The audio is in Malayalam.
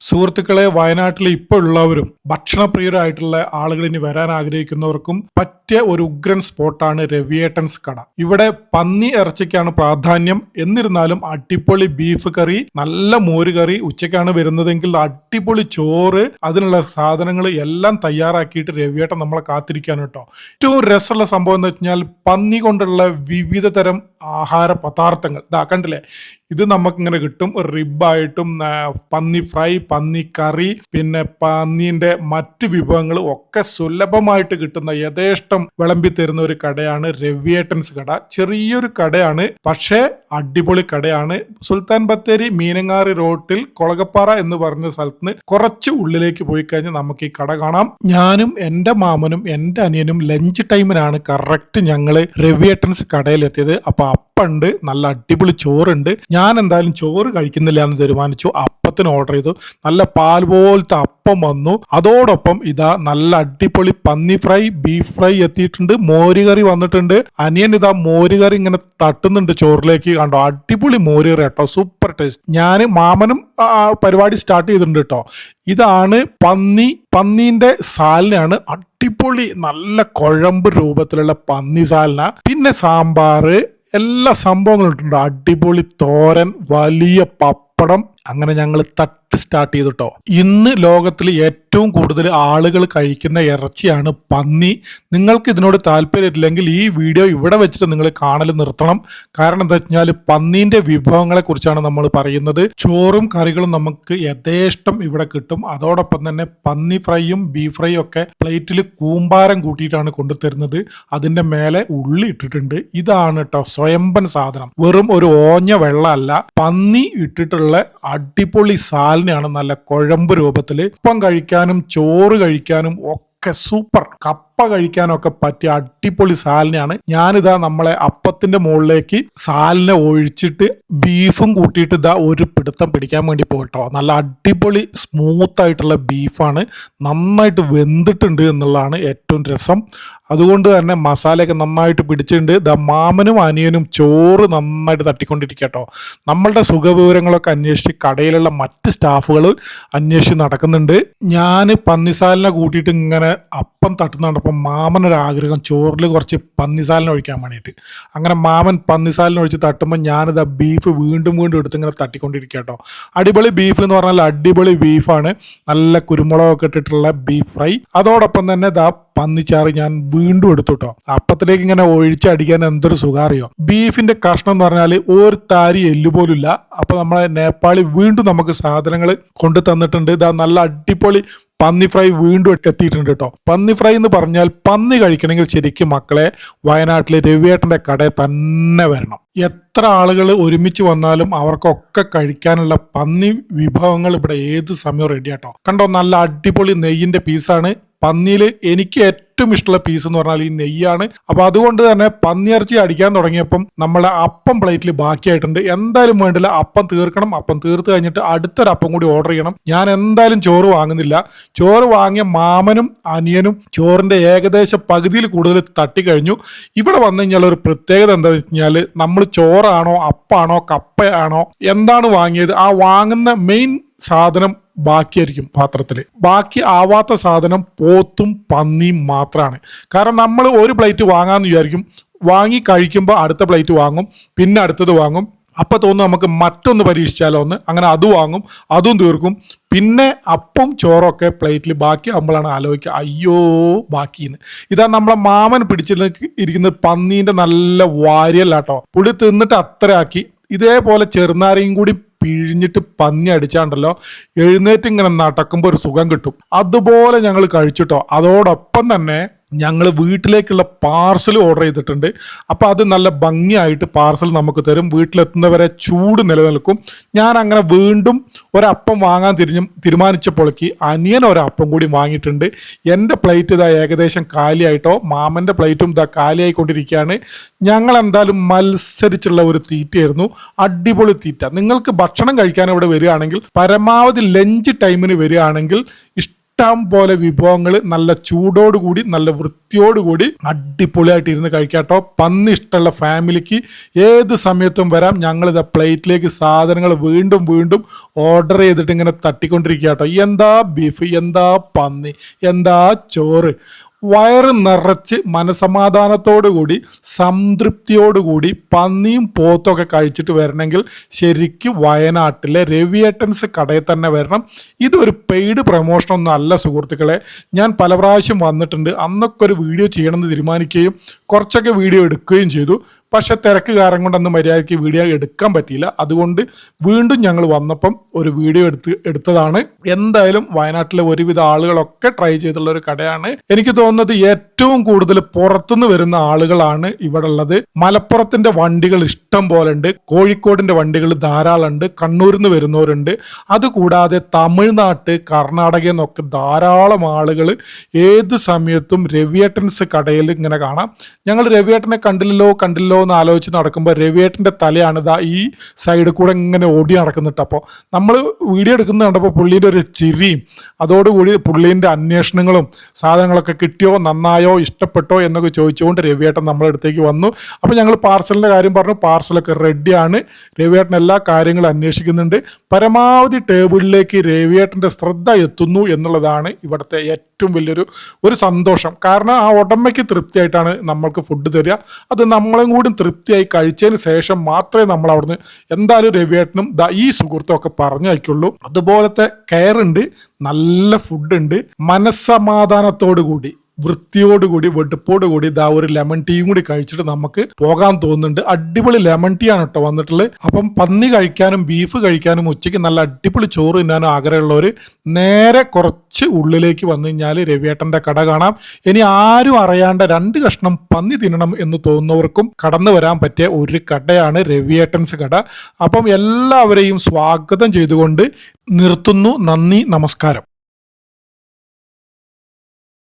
സുഹൃത്തുക്കളെ വയനാട്ടിൽ ഇപ്പോൾ ഉള്ളവരും ഭക്ഷണപ്രിയരായിട്ടുള്ള ആളുകൾ ഇനി വരാൻ ആഗ്രഹിക്കുന്നവർക്കും ഒരു ഉഗ്രൻ സ്പോട്ടാണ് രവിയേട്ടൻസ് കട. ഇവിടെ പന്നി ഇറച്ചിക്കാണ് പ്രാധാന്യം. എന്നിരുന്നാലും അടിപൊളി ബീഫ് കറി നല്ല മോര് കറി ഉച്ചയ്ക്കാണ് വരുന്നതെങ്കിൽ അടിപൊളി ചോറ് അതിനുള്ള സാധനങ്ങൾ എല്ലാം തയ്യാറാക്കിയിട്ട് രവിയേട്ടൻ നമ്മളെ കാത്തിരിക്കാണ് കേട്ടോ. ഏറ്റവും രസമുള്ള സംഭവം എന്ന് വെച്ചാൽ പന്നി കൊണ്ടുള്ള വിവിധ തരം ആഹാര പദാർത്ഥങ്ങൾ. ഇതാ കണ്ടില്ലേ? ഇത് നമുക്കിങ്ങനെ കിട്ടും. റിബായിട്ടും പന്നി ഫ്രൈ പന്നി കറി പിന്നെ പന്നീന്റെ മറ്റ് വിഭവങ്ങൾ ഒക്കെ സുലഭമായിട്ട് കിട്ടുന്ന യഥേഷ്ടം വിളമ്പി തരുന്ന ഒരു കടയാണ് രവിയേട്ടൻസ് കട. ചെറിയൊരു കടയാണ് പക്ഷേ അടിപൊളി കടയാണ്. സുൽത്താൻ ബത്തേരി മീനങ്ങാറി റോട്ടിൽ കൊളകപ്പാറ എന്ന് പറഞ്ഞ സ്ഥലത്ത് നിന്ന് കുറച്ച് ഉള്ളിലേക്ക് പോയി കഴിഞ്ഞാൽ നമുക്ക് ഈ കട കാണാം. ഞാനും എന്റെ മാമനും എന്റെ അനിയനും ലഞ്ച് ടൈമിനാണ് കറക്റ്റ് ഞങ്ങൾ രവിയേട്ടൻസ് കടയിലെത്തിയത് അപ്പൊ അപ്പുണ്ട് നല്ല അടിപൊളി ചോറുണ്ട്. ഞാൻ എന്തായാലും ചോറ് കഴിക്കുന്നില്ല എന്ന് തീരുമാനിച്ചു. അപ്പത്തിന് ഓർഡർ ചെയ്തു. നല്ല പാൽ പോലത്തെ അപ്പം വന്നു. അതോടൊപ്പം ഇതാ നല്ല അടിപൊളി പന്നി ഫ്രൈ ബീഫ് ഫ്രൈ എത്തിയിട്ടുണ്ട്. മോരുകറി വന്നിട്ടുണ്ട്. അനിയൻ ഇതാ മോരുകറി ഇങ്ങനെ തട്ടുന്നുണ്ട് ചോറിലേക്ക്. കണ്ടോ? അടിപൊളി മോരേറി കേട്ടോ. സൂപ്പർ ടേസ്റ്റ് ഞാൻ മാമനും പരിപാടി സ്റ്റാർട്ട് ചെയ്തിട്ടുണ്ട് കേട്ടോ. ഇതാണ് പന്നി പന്നീന്റെ സാലിനാണ് അടിപൊളി നല്ല കുഴമ്പ് രൂപത്തിലുള്ള പന്നി സാലിന. പിന്നെ സാമ്പാറ് എല്ലാ സംഭവങ്ങളും ഇട്ടുണ്ട് അടിപൊളി തോരൻ വലിയ പപ്പടം അങ്ങനെ ഞങ്ങൾ തട്ട് സ്റ്റാർട്ട് ചെയ്തു കേട്ടോ ഇന്ന് ലോകത്തിൽ ഏറ്റവും കൂടുതൽ ആളുകൾ കഴിക്കുന്ന ഇറച്ചിയാണ് പന്നി. നിങ്ങൾക്ക് ഇതിനോട് താല്പര്യമില്ലെങ്കിൽ ഈ വീഡിയോ ഇവിടെ വെച്ചിട്ട് നിങ്ങൾ കാണൽ നിർത്തണം. കാരണം എന്താ വെച്ചാൽ പന്നീന്റെ വിഭവങ്ങളെ കുറിച്ചാണ് നമ്മൾ പറയുന്നത്. ചോറും കറികളും നമുക്ക് യഥേഷ്ടം ഇവിടെ കിട്ടും. അതോടൊപ്പം തന്നെ പന്നി ഫ്രൈയും ബീഫ് ഫ്രൈയും ഒക്കെ പ്ലേറ്റിൽ കൂമ്പാരം കൂട്ടിയിട്ടാണ് കൊണ്ടുതരുന്നത് അതിന്റെ മേലെ ഉള്ളി ഇട്ടിട്ടുണ്ട്. ഇതാണ് കേട്ടോ സ്വയംഭൻ സാധനം. വെറും ഒരു ഓഞ്ഞ വെള്ളമല്ല. പന്നി ഇട്ടിട്ടുള്ള അടിപൊളി സാലിനാണ് നല്ല കുഴമ്പ് രൂപത്തിൽ ഉപ്പം കഴിക്കാനും ചോറ് കഴിക്കാനും ഒക്കെ സൂപ്പർ. കപ്പ കഴിക്കാനൊക്കെ പറ്റിയ അടിപൊളി സാലിനെയാണ്. ഞാനിതാ നമ്മളെ അപ്പത്തിന്റെ മുകളിലേക്ക് സാലിനെ ഒഴിച്ചിട്ട് ബീഫും കൂട്ടിയിട്ട് ഇതാ ഒരു പിടുത്തം പിടിക്കാൻ വേണ്ടി പോയിട്ടോ. നല്ല അടിപൊളി സ്മൂത്ത് ആയിട്ടുള്ള ബീഫാണ്. നന്നായിട്ട് വെന്തിട്ടുണ്ട് എന്നുള്ളതാണ് ഏറ്റവും രസം. അതുകൊണ്ട് തന്നെ മസാലയൊക്കെ നന്നായിട്ട് പിടിച്ചിട്ടുണ്ട്. ദ മാമനും അനിയനും ചോറ് നന്നായിട്ട് തട്ടിക്കൊണ്ടിരിക്കട്ടോ. നമ്മളുടെ സുഖവിവരങ്ങളൊക്കെ അന്വേഷിച്ച് കടയിലുള്ള മറ്റ് സ്റ്റാഫുകൾ അന്വേഷിച്ച് നടക്കുന്നുണ്ട്. ഞാൻ പന്നിസാലിനെ കൂട്ടിയിട്ട് ഇങ്ങനെ അപ്പം തട്ടുന്നുണ്ടപ്പോൾ മാമനൊരാഗ്രഹം ചോറിൽ കുറച്ച് പന്നിസാലിനെ ഒഴിക്കാൻ വേണ്ടിയിട്ട്. അങ്ങനെ മാമൻ പന്നിസാലിനെ ഒഴിച്ച് തട്ടുമ്പോൾ ഞാനിത് ആ ബീഫ് വീണ്ടും വീണ്ടും എടുത്ത് ഇങ്ങനെ തട്ടിക്കൊണ്ടിരിക്കുക കേട്ടോ. അടിപൊളി ബീഫ് എന്ന് പറഞ്ഞാൽ അടിപൊളി ബീഫാണ് നല്ല കുരുമുളകൊക്കെ ഇട്ടിട്ടുള്ള ബീഫ് ഫ്രൈ അതോടൊപ്പം തന്നെ ദാ പന്നിച്ചാറ് ഞാൻ വീണ്ടും എടുത്തു കേട്ടോ. അപ്പത്തിലേക്ക് ഇങ്ങനെ ഒഴിച്ചടിക്കാൻ എന്തൊരു സുഖാറിയോ. ബീഫിന്റെ കഷ്ണം എന്ന് പറഞ്ഞാൽ ഒരു താരി എല്ല് അപ്പോൾ ഇല്ല അപ്പൊ നമ്മളെ നേപ്പാളി വീണ്ടും നമുക്ക് സാധനങ്ങൾ കൊണ്ടു തന്നിട്ടുണ്ട്. ഇതാ നല്ല അടിപൊളി പന്നി ഫ്രൈ വീണ്ടും എത്തിയിട്ടുണ്ട് കേട്ടോ. പന്നി ഫ്രൈ എന്ന് പറഞ്ഞാൽ പന്നി കഴിക്കണമെങ്കിൽ ശരിക്കും മക്കളെ വയനാട്ടിലെ രവിയേട്ടന്റെ കടയിൽ തന്നെ വരണം. എത്ര ആളുകൾ ഒരുമിച്ച് വന്നാലും അവർക്കൊക്കെ കഴിക്കാനുള്ള പന്നി വിഭവങ്ങൾ ഇവിടെ ഏത് സമയവും റെഡി ആട്ടോ കണ്ടോ നല്ല അടിപൊളി നെയ്യിന്റെ പീസാണ് പന്നിയിൽ എനിക്ക് ഏറ്റവും ഇഷ്ടമുള്ള പീസ് എന്ന് പറഞ്ഞാൽ ഈ നെയ്യാണ്. അപ്പൊ അതുകൊണ്ട് തന്നെ പന്നിയിറച്ചി അടിക്കാൻ തുടങ്ങിയപ്പം നമ്മളെ അപ്പം പ്ലേറ്റിൽ ബാക്കിയായിട്ടുണ്ട്. എന്തായാലും വേണ്ടില്ല അപ്പം തീർക്കണം. അപ്പം തീർത്ത് കഴിഞ്ഞിട്ട് അടുത്തൊരു അപ്പം കൂടി ഓർഡർ ചെയ്യണം. ഞാൻ എന്തായാലും ചോറ് വാങ്ങുന്നില്ല. ചോറ് വാങ്ങിയ മാമനും അനിയനും ചോറിന്റെ ഏകദേശം പകുതിയിൽ കൂടുതൽ തട്ടിക്കഴിഞ്ഞു ഇവിടെ വന്നു കഴിഞ്ഞാൽ ഒരു പ്രത്യേകത എന്താണെന്ന് വെച്ച് കഴിഞ്ഞാൽ നമ്മൾ ചോറാണോ അപ്പാണോ കപ്പയാണോ എന്താണ് വാങ്ങിയത്? ആ വാങ്ങുന്ന മെയിൻ സാധനം ബാക്കിയായിരിക്കും പാത്രത്തിൽ ബാക്കി ആവാത്ത സാധനം പോത്തും പന്നിയും മാത്രമാണ് കാരണം നമ്മൾ ഒരു പ്ലേറ്റ് വാങ്ങാമെന്ന് വിചാരിക്കും വാങ്ങി കഴിക്കുമ്പോൾ അടുത്ത പ്ലേറ്റ് വാങ്ങും പിന്നെ അടുത്തത് വാങ്ങും. അപ്പോൾ തോന്നുന്നു നമുക്ക് മറ്റൊന്ന് പരീക്ഷിച്ചാലോ ഒന്ന് അങ്ങനെ അത് വാങ്ങും അതും തീർക്കും. പിന്നെ അപ്പം ചോറൊക്കെ പ്ലേറ്റിൽ ബാക്കി ആകുമ്പോഴാണ് ആലോചിക്കുക അയ്യോ ബാക്കിന്ന്. ഇതാ നമ്മളെ മാമൻ പിടിച്ചിരുന്ന ഇരിക്കുന്നത് പന്നീന്റെ നല്ല വാരിയല്ലാട്ടോ. പുളി തിന്നിട്ട് അത്രയാക്കി. ഇതേപോലെ ചെറുനാരയും കൂടി പിഴിഞ്ഞിട്ട് പന്നി അടിച്ചാണ്ടല്ലോ എഴുന്നേറ്റ് ഇങ്ങനെ നടക്കുമ്പോൾ ഒരു സുഖം കിട്ടും. അതുപോലെ ഞങ്ങൾ കഴിച്ചിട്ടോ. അതോടൊപ്പം തന്നെ ഞങ്ങൾ വീട്ടിലേക്കുള്ള പാർസൽ ഓർഡർ ചെയ്തിട്ടുണ്ട്. അപ്പോൾ അത് നല്ല ഭംഗിയായിട്ട് പാർസൽ നമുക്ക് തരും. വീട്ടിലെത്തുന്നവരെ ചൂട് നിലനിൽക്കും. ഞാൻ അങ്ങനെ വീണ്ടും ഒരപ്പം വാങ്ങാൻ തിരിഞ്ഞു തീരുമാനിച്ചപ്പോഴേക്ക് അനിയൻ ഒരപ്പം കൂടി വാങ്ങിയിട്ടുണ്ട്. എന്റെ പ്ലേറ്റ് ഇതാ ഏകദേശം കാലിയായിട്ടോ മാമന്റെ പ്ലേറ്റും ഇതാ കാലിയായിക്കൊണ്ടിരിക്കുകയാണ്. ഞങ്ങൾ എന്തായാലും മത്സരിച്ചുള്ള ഒരു തീറ്റയായിരുന്നു. അടിപൊളി തീറ്റ. നിങ്ങൾക്ക് ഭക്ഷണം കഴിക്കാൻ ഇവിടെ വരികയാണെങ്കിൽ പരമാവധി ലഞ്ച് ടൈമിന് വരികയാണെങ്കിൽ ഇഷ്ടം ഇഷ്ടം പോലെ വിഭവങ്ങൾ നല്ല ചൂടോടുകൂടി നല്ല വൃത്തിയോടുകൂടി അടിപൊളിയായിട്ട് ഇരുന്ന് കഴിക്കാട്ടോ. പന്നി ഇഷ്ടമുള്ള ഫാമിലിക്ക് ഏത് സമയത്തും വരാം. ഞങ്ങളിത് പ്ലേറ്റിലേക്ക് സാധനങ്ങൾ വീണ്ടും വീണ്ടും ഓർഡർ ചെയ്തിട്ട് ഇങ്ങനെ തട്ടിക്കൊണ്ടിരിക്കുക കേട്ടോ എന്താ ബീഫ്? എന്താ പന്നി? എന്താ ചോറ്? വയറ് നിറച്ച് മനസമാധാനത്തോടുകൂടി സംതൃപ്തിയോടുകൂടി പന്നിയും പോത്തൊക്കെ കഴിച്ചിട്ട് വരണമെങ്കിൽ ശരിക്കും വയനാട്ടിലെ രവിയേട്ടൻസ് കടയിൽ തന്നെ വരണം. ഇതൊരു പെയ്ഡ് പ്രൊമോഷൻ ഒന്നും അല്ല സുഹൃത്തുക്കളെ. ഞാൻ പല പ്രാവശ്യം വന്നിട്ടുണ്ട്. അന്നൊക്കെ ഒരു വീഡിയോ ചെയ്യണമെന്ന് തീരുമാനിക്കുകയും കുറച്ചൊക്കെ വീഡിയോ എടുക്കുകയും ചെയ്തു. പക്ഷെ തിരക്ക് കാരണം കൊണ്ട് അന്ന് മര്യാദയ്ക്ക് വീഡിയോ എടുക്കാൻ പറ്റിയില്ല. അതുകൊണ്ട് വീണ്ടും ഞങ്ങൾ വന്നപ്പം ഒരു വീഡിയോ എടുത്ത് എടുത്തതാണ്. എന്തായാലും വയനാട്ടിലെ ഒരുവിധ ആളുകളൊക്കെ ട്രൈ ചെയ്തിട്ടുള്ള ഒരു കടയാണ്. എനിക്ക് തോന്നുന്നത് ഏറ്റവും കൂടുതൽ പുറത്തുനിന്ന് വരുന്ന ആളുകളാണ് ഇവിടെ ഉള്ളത്. മലപ്പുറത്തിന്റെ വണ്ടികൾ ഇഷ്ടം പോലെ ഉണ്ട്. കോഴിക്കോടിന്റെ വണ്ടികൾ ധാരാളം ഉണ്ട്. കണ്ണൂരിൽ നിന്ന് വരുന്നവരുണ്ട്. അതുകൂടാതെ തമിഴ്നാട്ട് കർണാടകയിൽ നിന്നൊക്കെ ധാരാളം ആളുകൾ ഏത് സമയത്തും രവിയേട്ടൻസ് കടയിൽ ഇങ്ങനെ കാണാം. ഞങ്ങൾ രവിയേട്ടനെ കണ്ടില്ലല്ലോ കണ്ടില്ലല്ലോ എന്ന് ആലോചിച്ച് നടക്കുമ്പോൾ രവിയേട്ടന്റെ തലയാണ് ഇതാ ഈ സൈഡിൽ കൂടെ ഇങ്ങനെ ഓടി നടക്കുന്നുണ്ട് അപ്പോൾ നമ്മൾ വീഡിയോ എടുക്കുന്ന കണ്ടപ്പോൾ പുള്ളീന്റെ ഒരു ചിരിയും അതോടുകൂടി പുള്ളീന്റെ അന്വേഷണങ്ങളും സാധനങ്ങളൊക്കെ കിട്ടിയോ നന്നായോ ഇഷ്ടപ്പെട്ടോ എന്നൊക്കെ ചോദിച്ചുകൊണ്ട് രവിയേട്ടൻ നമ്മളെ അടുത്തേക്ക് വന്നു. അപ്പോൾ ഞങ്ങൾ പാർസലിന്റെ കാര്യം പറഞ്ഞു. പാർസലൊക്കെ റെഡിയാണ്. രവിയേട്ടൻ എല്ലാ കാര്യങ്ങളും അന്വേഷിക്കുന്നുണ്ട്. പരമാവധി ടേബിളിലേക്ക് രവിയേട്ടന്റെ ശ്രദ്ധ എത്തുന്നു എന്നുള്ളതാണ് ഇവിടുത്തെ ഏറ്റവും വലിയൊരു ഒരു സന്തോഷം. കാരണം ആ ഉടമയ്ക്ക് തൃപ്തിയായിട്ടാണ് നമ്മൾക്ക് ഫുഡ് തരിക. അത് നമ്മളും കൂടി തൃപ്തിയായി കഴിച്ചതിന് ശേഷം മാത്രമേ നമ്മൾ അവിടുന്ന് എന്തായാലും രവിയേട്ടനും ഈ സുഹൃത്തും ഒക്കെ പറഞ്ഞു അയക്കുള്ളൂ അതുപോലത്തെ കെയർ ഉണ്ട് നല്ല ഫുഡ് ഉണ്ട്. മനസ്സമാധാനത്തോടു കൂടി വൃത്തിയോടുകൂടി വെടുപ്പോടുകൂടി ഇതാ ഒരു ലെമൺ ടീയും കൂടി കഴിച്ചിട്ട് നമുക്ക് പോകാൻ തോന്നുന്നുണ്ട്. അടിപൊളി ലെമൺ ടീ ആണ് കേട്ടോ വന്നിട്ടുള്ളത് അപ്പം പന്നി കഴിക്കാനും ബീഫ് കഴിക്കാനും ഉച്ചയ്ക്ക് നല്ല അടിപൊളി ചോറ് തിന്നാനും ആഗ്രഹമുള്ളവർ നേരെ കുറച്ച് ഉള്ളിലേക്ക് വന്നു കഴിഞ്ഞാൽ രവിയേട്ടന്റെ കട കാണാം. ഇനി ആരും അറിയാണ്ട രണ്ട് കഷ്ണം പന്നി തിന്നണം എന്ന് തോന്നുന്നവർക്കും കടന്നു വരാൻ പറ്റിയ ഒരു കടയാണ് രവിയേട്ടൻസ് കട. അപ്പം എല്ലാവരെയും സ്വാഗതം ചെയ്തുകൊണ്ട് നിർത്തുന്നു. നന്ദി നമസ്കാരം.